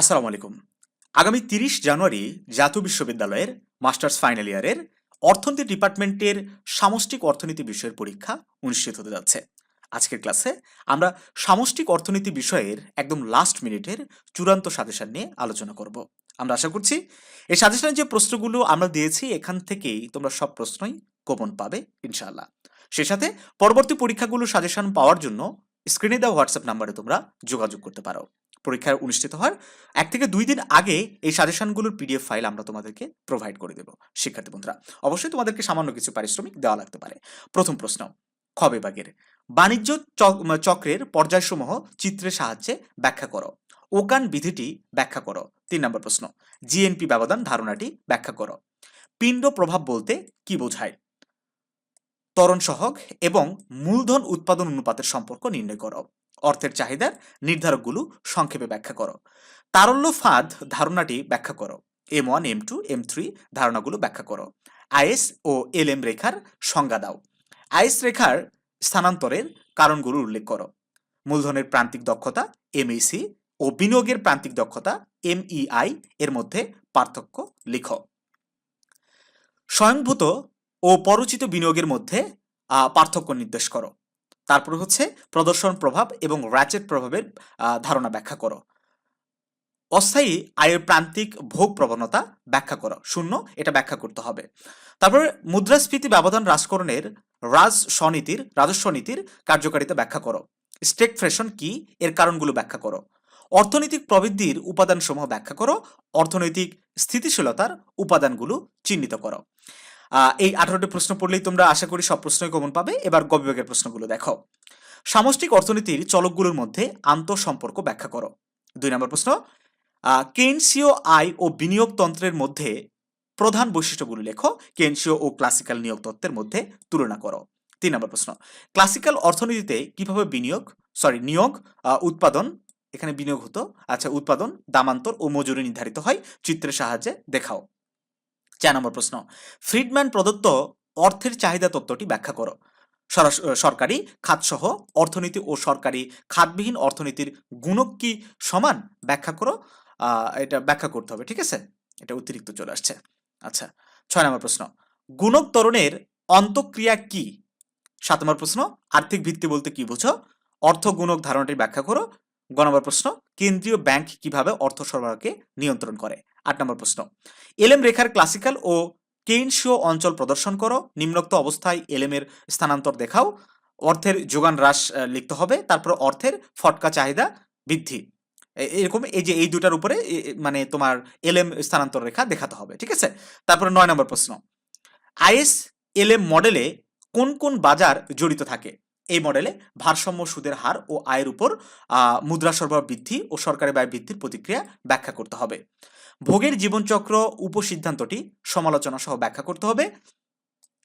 আসসালামু আলাইকুম। আগামী তিরিশ জানুয়ারি জাতীয় বিশ্ববিদ্যালয়ের মাস্টার্স ফাইনাল ইয়ারের অর্থনীতি ডিপার্টমেন্টের সামষ্টিক অর্থনীতি বিষয়ের পরীক্ষা অনুষ্ঠিত হতে যাচ্ছে। আজকের ক্লাসে আমরা সামষ্টিক অর্থনীতি বিষয়ের একদম লাস্ট মিনিটের চূড়ান্ত সাজেশন নিয়ে আলোচনা করব। আমরা আশা করছি এই সাজেশনের যে প্রশ্নগুলো আমরা দিয়েছি, এখান থেকেই তোমরা সব প্রশ্নই গোপন পাবে, ইনশাআল্লাহ। সে সাথে পরবর্তী পরীক্ষাগুলো সাজেশন পাওয়ার জন্য স্ক্রিনে দেওয়া হোয়াটসঅ্যাপ নাম্বারে তোমরা যোগাযোগ করতে পারো। পরীক্ষা অনুষ্ঠিত হওয়ার এক থেকে দুই দিন আগে এই সাজেশনগুলোর পিডিএফ ফাইল আমরা তোমাদেরকে প্রোভাইড করে দেবো। শিক্ষার্থী বন্ধুরা, অবশ্যই তোমাদেরকে সামান্য কিছু পারিশ্রমিক দেওয়া লাগতে পারে। প্রথম প্রশ্ন খ বিভাগের বাণিজ্য চক্রের পর্যায়সমূহ চিত্রের সাহায্যে ব্যাখ্যা করো। ওকান বিধিটি ব্যাখ্যা করো। তিন নম্বর প্রশ্ন জিএনপি ব্যবধান ধারণাটি ব্যাখ্যা করো। পিণ্ড প্রভাব বলতে কি বোঝায়? ত্বরণ সহগ এবং মূলধন উৎপাদন অনুপাতের সম্পর্ক নির্ণয় করো। অর্থের চাহিদার নির্ধারকগুলো সংক্ষেপে ব্যাখ্যা করো। তারল্য ফাঁদ ধারণাটি ব্যাখ্যা করো। M one, M two, M three ধারণাগুলো ব্যাখ্যা করো। আইএস ও এল এম রেখার সংজ্ঞা দাও। আইএস রেখার স্থানান্তরের কারণগুলো উল্লেখ করো। মূলধনের প্রান্তিক দক্ষতা এমইসি ও বিনিয়োগের প্রান্তিক দক্ষতা এমইআই এর মধ্যে পার্থক্য লিখো। স্বয়ংভূত ও পরচিত বিনিয়োগের মধ্যে পার্থক্য নির্দেশ করো। তারপর হচ্ছে প্রদর্শন প্রভাব এবং র্যাচেট প্রভাবের ধারণা ব্যাখ্যা করো। অস্থায়ী আয়ের প্রান্তিক ভোগ প্রবণতা ব্যাখ্যা করো। শূন্য, এটা ব্যাখ্যা করতে হবে। তারপরে মুদ্রাস্ফীতি ব্যবধান হ্রাসকরণের রাজ স্বনীতির, রাজস্ব নীতির কার্যকারিতা ব্যাখ্যা করো। স্টেকফ্রেশন কি? এর কারণগুলো ব্যাখ্যা করো। অর্থনৈতিক প্রবৃদ্ধির উপাদানসমূহ ব্যাখ্যা করো। অর্থনৈতিক স্থিতিশীলতার উপাদানগুলো চিহ্নিত করো। এই আঠারোটি প্রশ্ন পড়লেই তোমরা আশা করি সব প্রশ্নই কমন পাবে। এবার গ বিভাগের প্রশ্নগুলো দেখো। সামষ্টিক অর্থনীতির চলকগুলোর মধ্যে আন্তঃসম্পর্ক ব্যাখ্যা করো। দুই নম্বর প্রশ্ন কেনসিও আয় ও বিনিয়োগ তন্ত্রের মধ্যে প্রধান বৈশিষ্ট্যগুলো লেখো। কেনসীয় ও ক্লাসিক্যাল নিয়োগ তত্ত্বের মধ্যে তুলনা করো। তিন নম্বর প্রশ্ন ক্লাসিক্যাল অর্থনীতিতে কীভাবে বিনিয়োগ সরি নিয়োগ উৎপাদন, এখানে বিনিয়োগ হতো আচ্ছা উৎপাদন, দামান্তর ও মজুরি নির্ধারিত হয়, চিত্রের সাহায্যে দেখাও। চার নম্বর প্রশ্ন। ফ্রিডম্যান প্রদত্ত অর্থের চাহিদা তত্ত্বটি ব্যাখ্যা করো। সরকারি, খাতসহ, অর্থনীতি ও সরকারি খাতবিহীন অর্থনীতির গুণক কি সমান? ব্যাখ্যা করো। এটা ব্যাখ্যা করতে হবে, ঠিক আছে? এটা অতিরিক্ত চলে আসছে। আচ্ছা ছয় নম্বর প্রশ্ন। গুণক ত্বরণের অন্তঃক্রিয়া কি? সাত নম্বর প্রশ্ন। আর্থিক ভিত্তি বলতে কি বোঝো? অর্থ গুণক ধারণাটি ব্যাখ্যা করো। গ নম্বর প্রশ্ন। কেন্দ্রীয় ব্যাংক কীভাবে অর্থ সরবরাহকে নিয়ন্ত্রণ করে? আট নম্বর প্রশ্ন। এলএম রেখার ক্লাসিক্যাল ও কেইনশীয় অঞ্চল প্রদর্শন করো। নিম্নোক্ত অবস্থায় এলএম এর স্থানান্তর দেখাও। অর্থের যোগান হ্রাস লিখতে হবে। তারপর অর্থের ফটকা চাহিদা বৃদ্ধি। এরকম এই যে, এই দুটার উপরে মানে তোমার এলএম স্থানান্তর রেখা দেখাতে হবে, ঠিক আছে? তারপরে নয় নম্বর প্রশ্ন। আইএস এলএম মডেলে কোন কোন বাজার জড়িত থাকে? এই মডেলে ভারসাম্য সুদের হার ও আয়ের উপর মুদ্রা সরবরাহ বৃদ্ধি ও সরকারি ব্যয় বৃদ্ধির প্রতিক্রিয়া ব্যাখ্যা করতে হবে। ভোগের জীবনচক্র উপসিদ্ধান্তটি সমালোচনা সহ ব্যাখ্যা করতে হবে।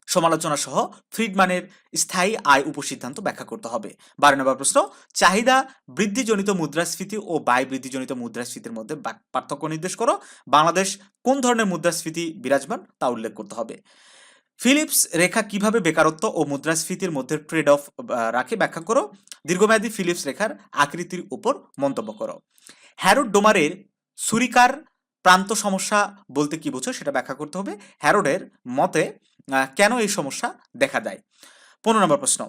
সমালোচনা সহ ফ্রিডম্যানের স্থায়ী আয় উপসিদ্ধান্ত ব্যাখ্যা করতে হবে। বারো নম্বর প্রশ্ন, চাহিদা বৃদ্ধিজনিত মুদ্রাস্ফীতি ও ব্যয় বৃদ্ধিজনিত মুদ্রাস্ফীতির মধ্যে পার্থক্য নির্দেশ করো। বাংলাদেশ কোন ধরনের মুদ্রাস্ফীতি বিরাজমান তা উল্লেখ করতে হবে। ফিলিপস রেখা কীভাবে বেকারত্ব ও মুদ্রাস্ফীতির মধ্যে ট্রেড অফ রাখে ব্যাখ্যা করো। দীর্ঘমেয়াদী ফিলিপস রেখার আকৃতির উপর মন্তব্য করো। হ্যারোড ডোমারের সুরিকার প্রান্ত সমস্যা বলতে কি বোঝো সেটা ব্যাখ্যা করতে হবে। হ্যারোডের মতে কেন এই সমস্যা দেখা দেয়? পনেরো নম্বর প্রশ্ন।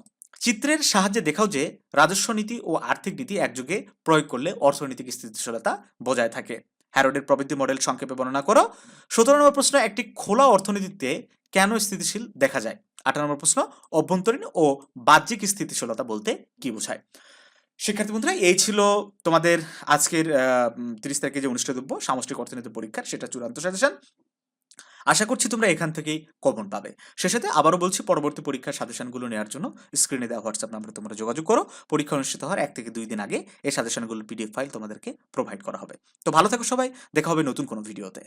চিত্রের সাহায্যে দেখাও যে রাজস্ব নীতি ও আর্থিক নীতি একযোগে প্রয়োগ করলে অর্থনৈতিক স্থিতিশীলতা বজায় থাকে। হ্যারোডের প্রবৃদ্ধি মডেল সংক্ষেপে বর্ণনা করো। সতেরো নম্বর প্রশ্ন, একটি খোলা অর্থনীতিতে কেন স্থিতিশীল দেখা যায়? আঠারো নম্বর প্রশ্ন, অভ্যন্তরীণ ও বাহ্যিক স্থিতিশীলতা বলতে কি বোঝায়? শিক্ষার্থী বন্ধুরা, এই ছিল তোমাদের আজকের তিরিশ তারিখে যে অনুষ্ঠিতব্য সামষ্টিক অর্থনীতি পরীক্ষার, সেটা চূড়ান্ত সাজেশন আশা করছি তোমরা এখান থেকেই কমন পাবে। সে সাথে আবারও বলছি, পরবর্তী পরীক্ষার সাজেশনগুলো নেওয়ার জন্য স্ক্রিনে দেওয়া হোয়াটসঅ্যাপ নাম্বারে তোমরা যোগাযোগ করো। পরীক্ষা অনুষ্ঠিত হওয়ার এক থেকে দুই দিন আগে এই সাজেশনগুলোর পিডিএফ ফাইল তোমাদেরকে প্রোভাইড করা হবে। তো ভালো থাকো সবাই, দেখা হবে নতুন কোনো ভিডিওতে